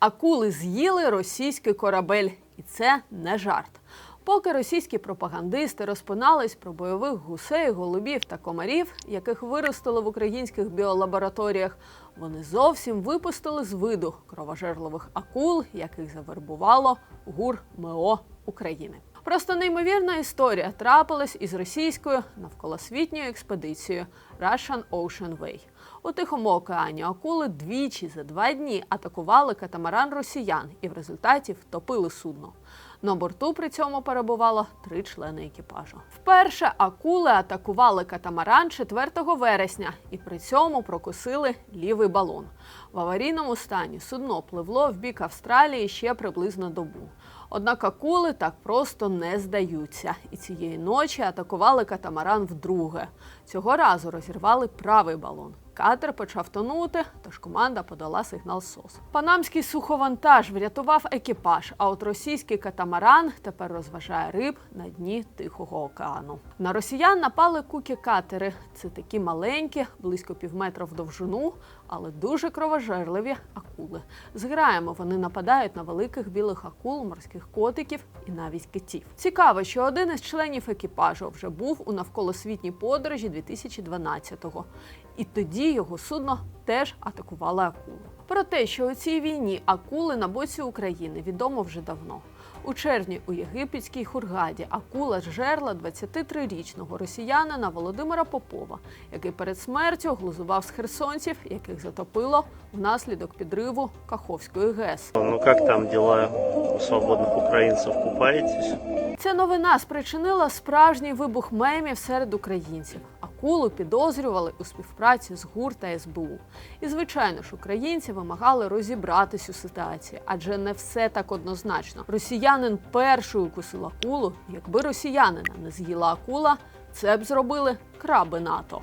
Акули з'їли російський корабель, і це не жарт. Поки російські пропагандисти розпинались про бойових гусей, голубів та комарів, яких виростили в українських біолабораторіях, вони зовсім випустили з виду кровожерливих акул, яких завербувало ГУР МО України. Просто неймовірна історія трапилась із російською навколосвітньою експедицією Russian Ocean Way. У Тихому океані акули двічі за два дні атакували катамаран росіян і в результаті втопили судно. На борту при цьому перебувало три члени екіпажу. Вперше акули атакували катамаран 4 вересня і при цьому прокусили лівий балон. В аварійному стані судно пливло в бік Австралії ще приблизно добу. Однак акули так просто не здаються, і цієї ночі атакували катамаран вдруге. Цього разу розірвали правий балон. Катер почав тонути, тож команда подала сигнал СОС. Панамський суховантаж врятував екіпаж, а от російський катамаран тепер розважає риб на дні Тихого океану. На росіян напали кукі-катери. Це такі маленькі, близько півметра в довжину, але дуже кровожерливі акули. З граями вони нападають на великих білих акул, морських котиків і навіть китів. Цікаво, що один із членів екіпажу вже був у навколосвітній подорожі 2012-го. І тоді його судно теж атакували акули. Про те, що у цій війні акули на боці України відомо вже давно. У червні у єгипетській Хургаді акула зжерла 23-річного росіянина Володимира Попова, який перед смертю глузував з херсонців, яких затопило внаслідок підриву Каховської ГЕС. Ну как там дела у свободных украинцев? Купаетесь? Ця новина спричинила справжній вибух мемів серед українців. Акулу підозрювали у співпраці з ГУР та СБУ. І звичайно ж, українці вимагали розібратись у ситуації, адже не все так однозначно. Росіянин першою укусив акулу. Якби росіянина не з'їла акула, це б зробили краби НАТО.